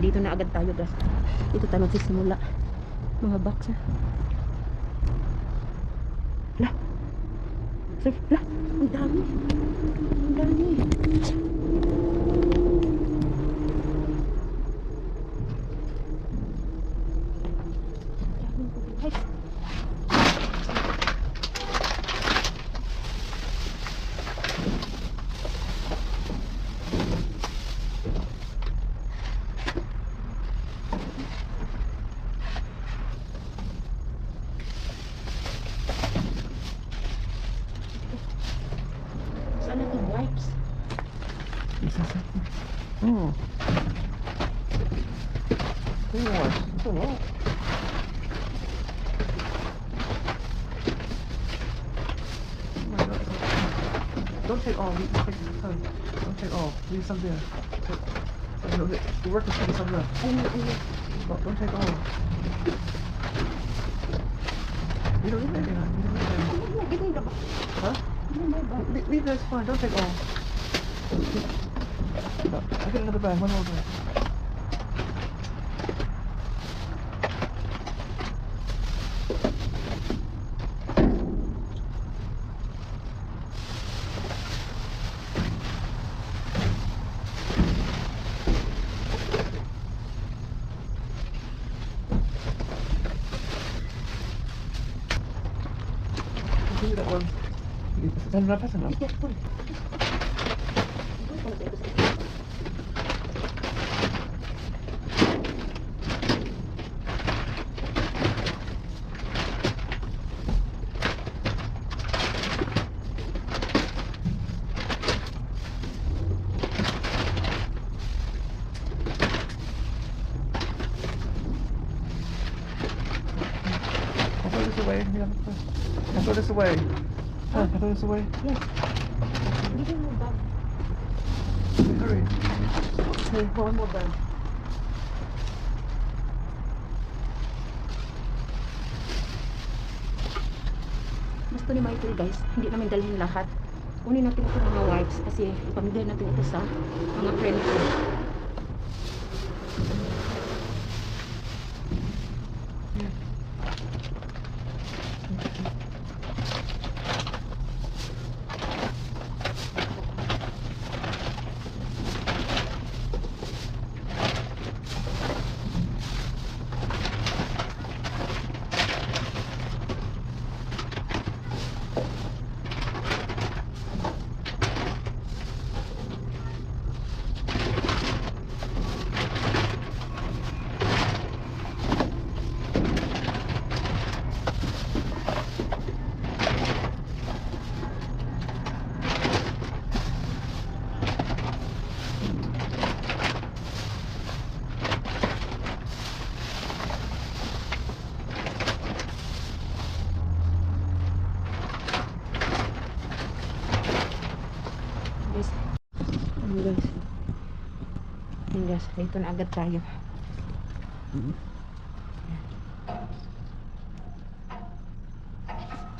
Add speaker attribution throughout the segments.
Speaker 1: dito na agad tayo guys. Dito tayo magsisimula. Mga box na. La. Sir, la. Ang dami. Ang dami.
Speaker 2: My Don't take all. Leave. Don't take all. Leave some there. Don't, take all. You leave anything. Huh? Leave that's fine. Don't take all. Get another bag. One more bag. Give me that one. Then not fast enough.
Speaker 1: Yes, full.
Speaker 2: I'll throw this away. Yeah, I'll throw this away. Huh, I'll throw this away.
Speaker 1: Yes. Give me my bag.
Speaker 2: Hurry. Okay, one more bag.
Speaker 1: Gusto ni Michael guys, hindi namin dalhin lahat. Kunin natin ito mga wipes kasi ipamigay natin ito sa mga friend ko. Guys, ano guys? Guys, dito na agad tayo.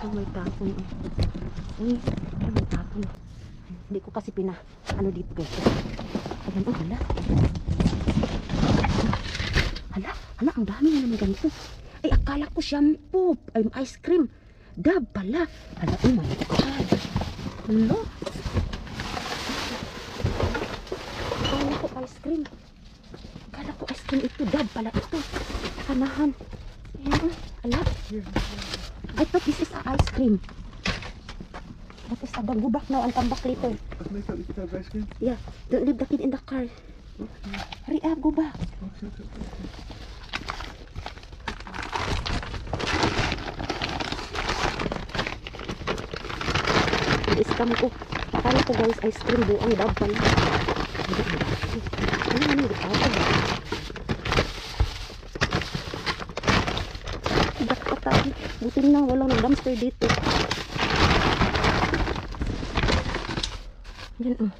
Speaker 1: Oh, may tapon. oh. Uy, ay, may tapon. Hindi ko kasi pina, ano dito guys. Ayan, oh, hala. Hala, hala, ang dami na naman ganito. Ay, akala ko shampoo, ay, ice cream. Dab pala. Hala, oh my God. Hala. Akala ko ice cream. Akala ko ice cream ito. Dab pala ito. Kanahan. Ayan, oh. Hala. I thought this is a ice cream. That is a back now and come back later.
Speaker 2: Ice cream.
Speaker 1: Yeah, don't leave the kid in the car. Hurry up, go back.
Speaker 2: Okay, okay, okay.
Speaker 1: I-scam ko. Akala ko guys, ice cream buong dab pala. Ano ano ito? Buti na walang nag-dumpster dito. Yan oh.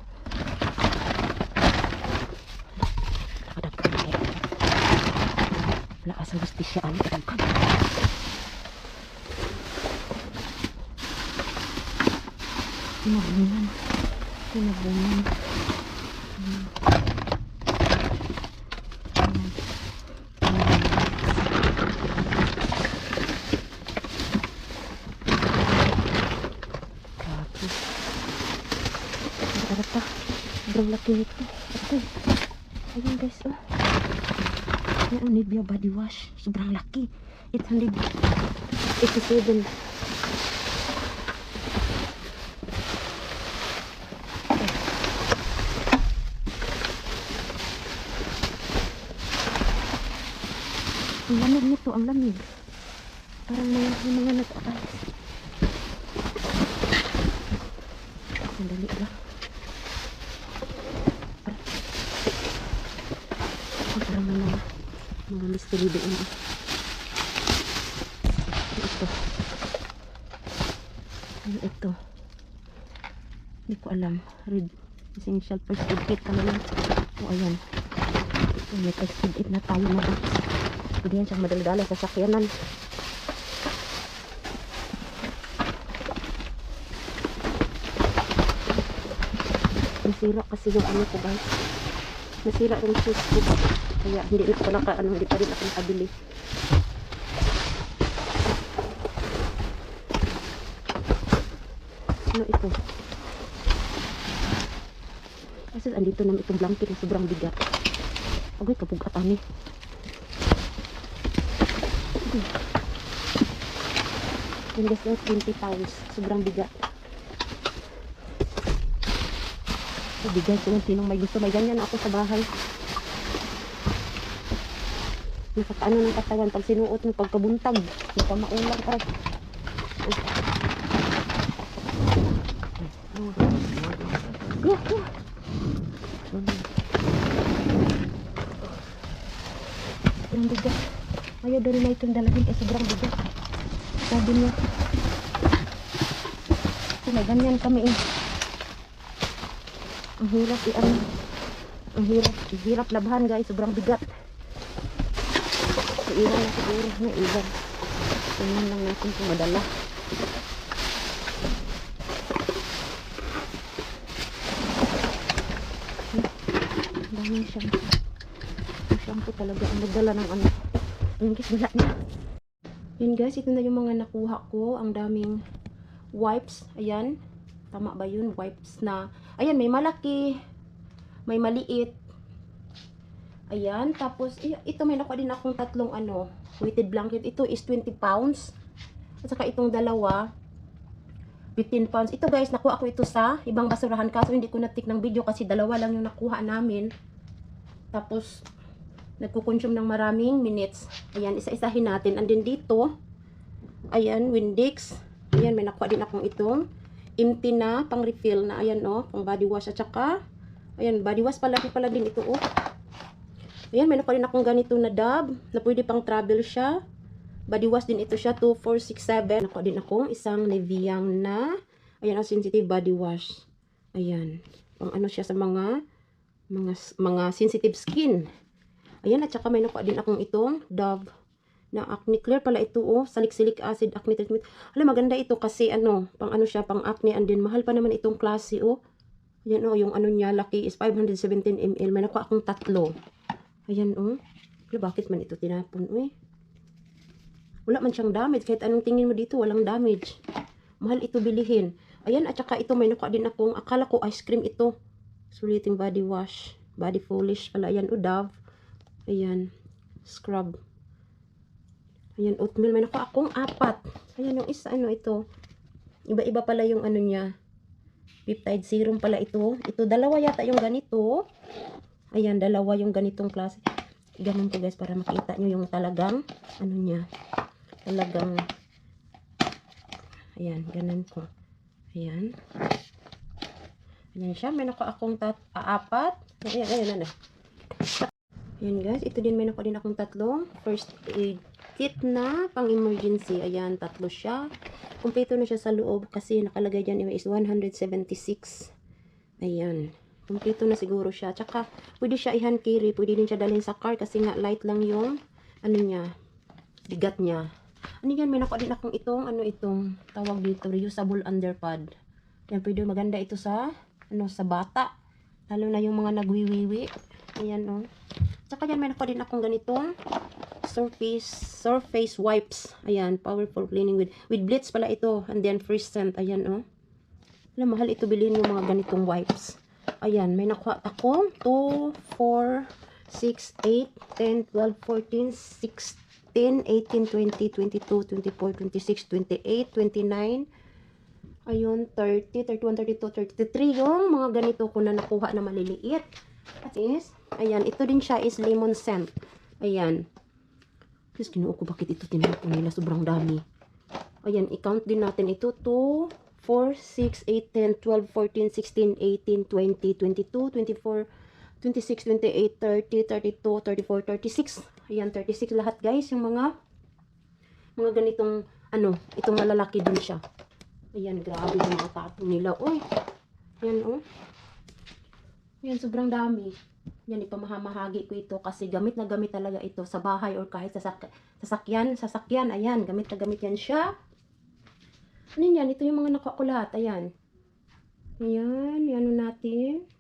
Speaker 1: Ka sa justisya. Ano kadagkan? Tinabungan. Tinabungan. Hmm. Sobrang laki nito. Okay. Ayan guys, oh. Ayan, oh, Nivea body wash. Sobrang laki. 887. Ang lamig nito, ang lamig. Parang may mga nag-aayos. Sandali lang. Parang may mga, mystery doon. Ito. Ano ito? Hindi ko alam. Red essential first aid kit pala lang. O, ayan. Ito, may first aid na tayo na box. Pwede yan siyang madaladala sa sakyanan. Nasira kasi yung ano ko guys. Nasira yung shoes ko. Kaya hindi na ako naka, ano, hindi pa rin ako nakabili. Ano ito? Kasi andito naman itong blanket na sobrang bigat. Agoy, kapugatan eh. Yung guys, yung 20 pounds. Sobrang bigat. So, bigat kung sinong may gusto. May ganyan ako sa bahay. Nakakaano ng katawan pag sinuot mo pagkabuntag. Hindi pa maulang ka. Sobrang bigat. Ayaw daw na itong dalagin kasi sobrang bigat. Sabi niya. Ganyan kami eh. Ang hirap i ano. Ang hirap. Ang hirap labahan guys. Sobrang bigat. Iwan na siguro. Na iwan. Tingnan lang natin kung madala. Ang daming shampoo. Ang shampoo talaga. Ang nagdala ng ano. Ayun guys, wala na. Yun guys, ito na yung mga nakuha ko. Ang daming wipes. Ayan. Tama ba yun? Wipes na. Ayan, may malaki. May maliit. Ayan. Tapos, ito may nakuha din akong tatlong ano, weighted blanket. Ito is 20 pounds. At saka itong dalawa, 15 pounds. Ito guys, nakuha ko ito sa ibang basurahan. Kaso hindi ko natik ng video kasi dalawa lang yung nakuha namin. Tapos, nagkukonsume ng maraming minutes. Ayan, isa-isahin natin. And then dito, ayan, Windex. Ayan, may nakuha din akong itong empty na pang refill na ayan oh, pang body wash at saka ayan, body wash pala pala din ito oh. Ayan, may nakuha din akong ganito na dab na pwede pang travel siya. Body wash din ito siya, 2467. Nakuha din akong isang Nivea na ayan, ang sensitive body wash. Ayan, pang ano siya sa mga mga mga sensitive skin. Ayan, at saka may nakuha din akong itong Dove na acne clear pala ito oh, salicylic acid acne treatment. Alam, maganda ito kasi ano, pang ano siya, pang acne and then mahal pa naman itong klase oh. Ayan oh, yung ano niya, laki is 517 ml. May nakuha akong tatlo. Ayan oh. Alam, bakit man ito tinapon oh Wala man siyang damage. Kahit anong tingin mo dito, walang damage. Mahal ito bilihin. Ayan, at saka ito may nakuha din akong, akala ko ice cream ito. Suliting body wash. Body polish pala. Ayan, o Dove. Ayan. Scrub. Ayan, oatmeal. May nakuha akong apat. Ayan, yung isa, ano ito. Iba-iba pala yung ano niya. Peptide serum pala ito. Ito, dalawa yata yung ganito. Ayan, dalawa yung ganitong klase. Ganun ko guys, para makita nyo yung talagang, ano niya. Talagang, ayan, ganun ko. Ayan. Ayan siya. May nakuha akong tat apat. Ayan, ayan, ayan. Ayan guys, ito din may nakuha din akong tatlong first aid kit na pang emergency. Ayan, tatlo siya. Kumpleto na siya sa loob kasi nakalagay dyan is 176. Ayan. Kumpleto na siguro siya. Tsaka, pwede siya i-hand carry. Pwede din siya dalhin sa car kasi nga light lang yung ano niya, bigat niya. Ano yan, may nakuha din akong itong, ano itong, tawag dito, reusable underpad. Yan, pwede maganda ito sa, ano, sa bata. Lalo na yung mga nagwiwiwi. Ayan, oh. Tsaka yan, may nakuha din akong ganitong surface surface wipes. Ayan, powerful cleaning with with bleach pala ito and then fresh scent. Ayan, oh. Alam, mahal ito bilhin yung mga ganitong wipes. Ayan, may nakuha ako. 2, 4, 6, 8, 10, 12, 14, 16, 18, 20, 22, 24, 26, 28, 29, ayun, 30, 31, 32, 33, yung mga ganito ko na nakuha na maliliit. At is, ayan, ito din siya is lemon scent. Ayan. Diyos, kinuha ko bakit ito tinapon nila, sobrang dami. Ayan, i-count din natin ito. 2, 4, 6, 8, 10, 12, 14, 16, 18, 20, 22, 24, 26, 28, 30, 32, 34, 36. Ayan, 36 lahat guys. Yung mga mga ganitong ano, itong malalaki din siya. Ayan, grabe yung mga tapon nila. Uy, ayan oh. Ayan, sobrang dami. Yan, ipamahamahagi ko ito kasi gamit na gamit talaga ito sa bahay or kahit sa sak- sasakyan, sasakyan, ayan, gamit na gamit yan siya. Ano yan? Ito yung mga nakakulat, ayan. Ayan, yan natin.